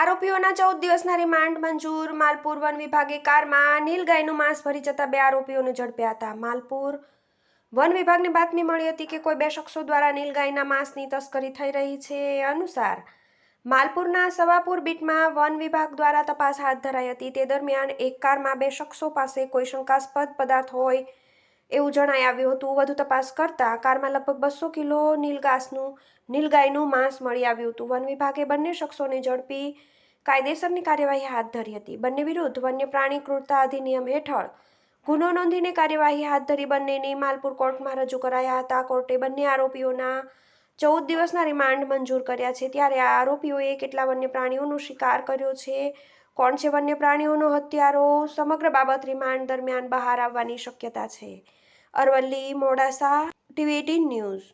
આરોપીઓના ચૌદ દિવસના રિમાન્ડ મંજૂર. માલપુર વન વિભાગે કારમાં નીલગાયનું માંસ ભરી જતા બે આરોપીઓને ઝડપ્યા હતા. માલપુર વન વિભાગને બાતમી મળી હતી કે કોઈ બે શખ્સો દ્વારા નીલગાયના માંસની તસ્કરી થઈ રહી છે અનુસાર માલપુરના સવાપુર બીટમાં વન વિભાગ દ્વારા તપાસ હાથ ધરાઈ હતી. તે દરમિયાન એક કારમાં બે શખ્સો પાસે કોઈ શંકાસ્પદ પદાર્થ હોય એવું જણાઈ આવ્યું હતું. વધુ તપાસ કરતા કારમાં લગભગ બસો કિલો નીલગાસનું, નીલગાયનું માંસ મળી આવ્યું હતું. વન વિભાગે બંને શખ્સોને ઝડપી કાયદેસરની કાર્યવાહી હાથ ધરી હતી. બંને વિરુદ્ધ વન્ય પ્રાણી ક્રૂરતા અધિનિયમ હેઠળ ગુનો નોંધીને કાર્યવાહી હાથ ધરી બંનેની માલપુર કોર્ટમાં રજૂ કરાયા હતા. કોર્ટે બંને આરોપીઓના ચૌદ દિવસના રિમાન્ડ મંજૂર કર્યા છે. ત્યારે આ આરોપીઓએ કેટલા વન્ય પ્રાણીઓનો શિકાર કર્યો છે? કોણ છે વન્ય પ્રાણીઓનો હત્યારો સમગ્ર બાબત રિમાન્ડ દરમિયાન બહાર આવવાની શક્યતા છે. Aravalli Modasa, TV eighteen news.